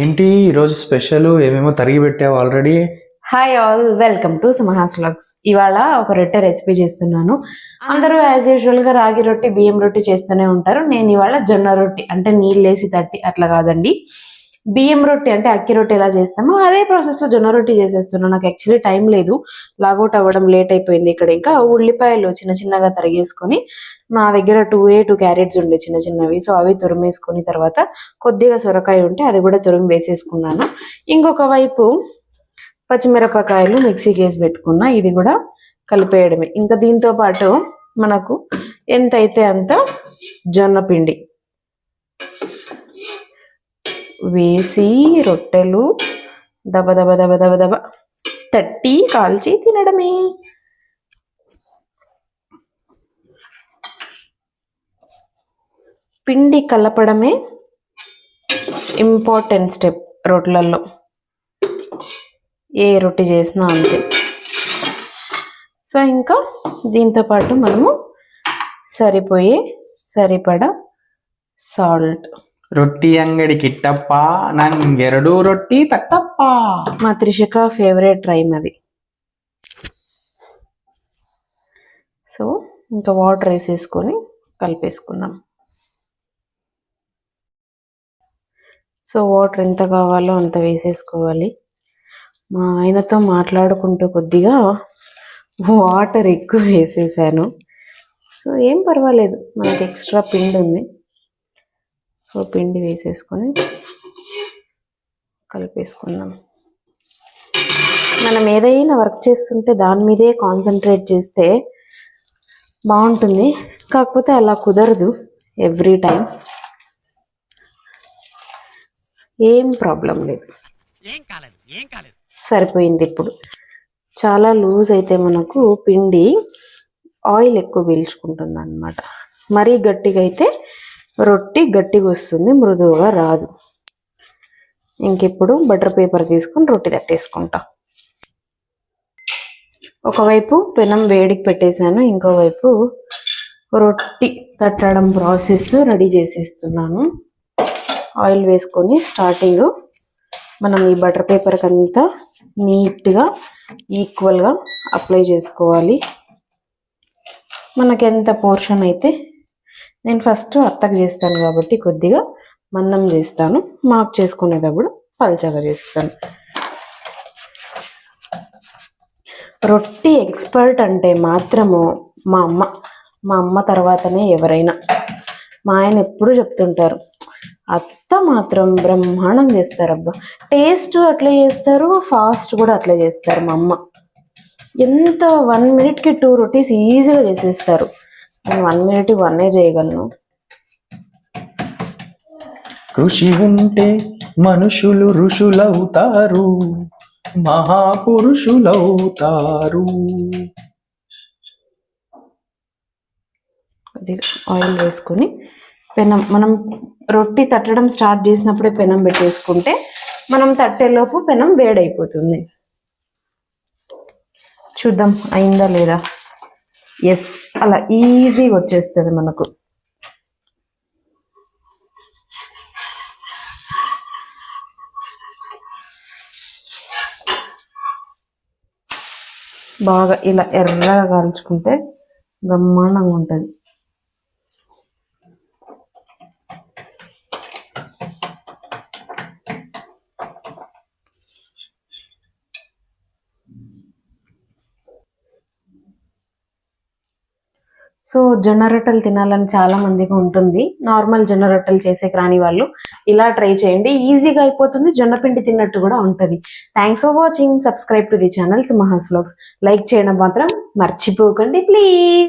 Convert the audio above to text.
ఏంటి ఈరోజు స్పెషల్? ఏమేమో తరిగి పెట్టావు already hi all welcome to సుమహాస్ vlogs ఇవాళ ఒక రొట్టె రెసిపీ చేస్తున్నాను. అందరూ యాజ్ యూజువల్గా రాగి రొట్టి బియ్యం రొట్టి చేస్తూనే ఉంటారు. నేను ఇవాళ జొన్న రొట్టి అంటే నీళ్ళేసి తట్టి అట్లా కాదండి. బియ్యం రొట్టె అంటే అక్కి రొట్టె ఎలా చేస్తామో అదే ప్రాసెస్లో జొన్న రొట్టి చేసేస్తున్నాను నాకు యాక్చువల్లీ టైం లేదు. లాగౌట్ అవ్వడం లేట్ అయిపోయింది ఇక్కడ ఇంకా. ఉల్లిపాయలు చిన్న చిన్నగా తరిగేసుకొని నా దగ్గర టూ ఏ టూ క్యారెట్స్ ఉండే చిన్న చిన్నవి. సో అవి తురిమేసుకుని తర్వాత కొద్దిగా సొరకాయ ఉంటే అది కూడా తురిమి వేసేసుకున్నాను. ఇంకొక వైపు పచ్చిమిరపకాయలు మిక్సీకి వేసి పెట్టుకున్నా. ఇది కూడా కలిపేయడమే. ఇంకా దీంతో పాటు మనకు ఎంత అయితే అంత జొన్న పిండి వేసి రొట్టెలు దబ దబ దబ దబ దబ తట్టి కాల్చి తినడమే. పిండి కలపడమే ఇంపార్టెంట్ స్టెప్ రొట్టెలలో ఏ రొట్టె చేసినా అంతే. సో ఇంకా దీంతో పాటు మనము సరిపోయే సరిపడా సాల్ట్ రొట్టి అంగడి కిట్టప్ప నంగెరడు రొట్టి తట్టప్ప మా త్రిషక ఫేవరెట్ రైమ్ అది సో ఇంకా వాటర్ వేసేసుకొని కలిపేసుకుందాం సో వాటర్ ఎంత కావాలో అంత వేసేసుకోవాలి మా ఆయనతో మాట్లాడుకుంటూ కొద్దిగా వాటర్ ఎక్కువ వేసేసాను. సో ఏం పర్వాలేదు మనకి ఎక్స్ట్రా పిండి ఉంది సో పిండి వేసేసుకొని కలిపేసుకుందాం. మనం ఏదైనా వర్క్ చేస్తుంటే దాని మీదే కాన్సన్ట్రేట్ చేస్తే బాగుంటుంది. కాకపోతే అలా కుదరదు ఎవ్రీ టైం ఏం ప్రాబ్లం లేదు. సరిపోయింది ఇప్పుడు. చాలా లూజ్ అయితే మనకు పిండి ఆయిల్ ఎక్కువ పీల్చుకుంటుంది అనమాట మరీ గట్టిగా అయితే రొట్టి గట్టిగా వస్తుంది మృదువుగా రాదు. ఇంకిప్పుడు బటర్ పేపర్ తీసుకొని రొట్టి తట్టేసుకుంటా. ఒకవైపు పెనం వేడికి పెట్టేశాను ఇంకోవైపు రొట్టి తట్టడం ప్రాసెస్ రెడీ చేసేస్తున్నాను. ఆయిల్ వేసుకొని స్టార్టింగ్ మనం ఈ బటర్ పేపర్కి అంతా నీట్గా ఈక్వల్గా అప్లై చేసుకోవాలి. మనకి ఎంత పోర్షన్ అయితే నేను ఫస్ట్ అత్తకు చేస్తాను కాబట్టి కొద్దిగా మందం చేస్తాను. మాకు చేసుకునేటప్పుడు పల్చగా చేస్తాను. రొట్టి ఎక్స్పర్ట్ అంటే మాత్రము మా అమ్మ. మా అమ్మ తర్వాతనే ఎవరైనా. మా ఆయన ఎప్పుడూ చెప్తుంటారు అత్త మాత్రం బ్రహ్మాండం చేస్తారబ్బా. టేస్ట్ అట్లా చేస్తారు ఫాస్ట్ కూడా అట్లా చేస్తారు మా అమ్మ. ఎంత వన్ మినిట్కి టూ రొటీస్ ఈజీగా చేసేస్తారు. నేను వన్ మినిట్ వన్నే చేయగలను. కృషి ఉంటే మనుషులు ఋషులవుతారు మహాపురుషులవుతారు. కొద్దిగా ఆయిల్ వేసుకొని పెనం మనం రొట్టి తట్టడం స్టార్ట్ చేసినప్పుడే పెనం పెట్టేసుకుంటే మనం తట్టేలోపు పెనం వేడైపోతుంది. చూద్దాం అయిందా లేదా? ఎస్ అలా ఈజీగా వచ్చేస్తుంది మనకు. బాగా ఇలా ఎర్రగా కాల్చుకుంటే బ్రహ్మాండంగా ఉంటుంది. సో జొన్న రొట్టెలు తినాలని చాలా మందికి ఉంటుంది. నార్మల్ జొన్న రొట్టెలు చేసే రాని వాళ్ళు ఇలా ట్రై చేయండి. ఈజీగా అయిపోతుంది. జొన్న పిండి తిన్నట్టు కూడా ఉంటుంది. Thanks for watching subscribe to the channel Maha's vlogs like చేయడం మాత్రం మర్చిపోకండి ప్లీజ్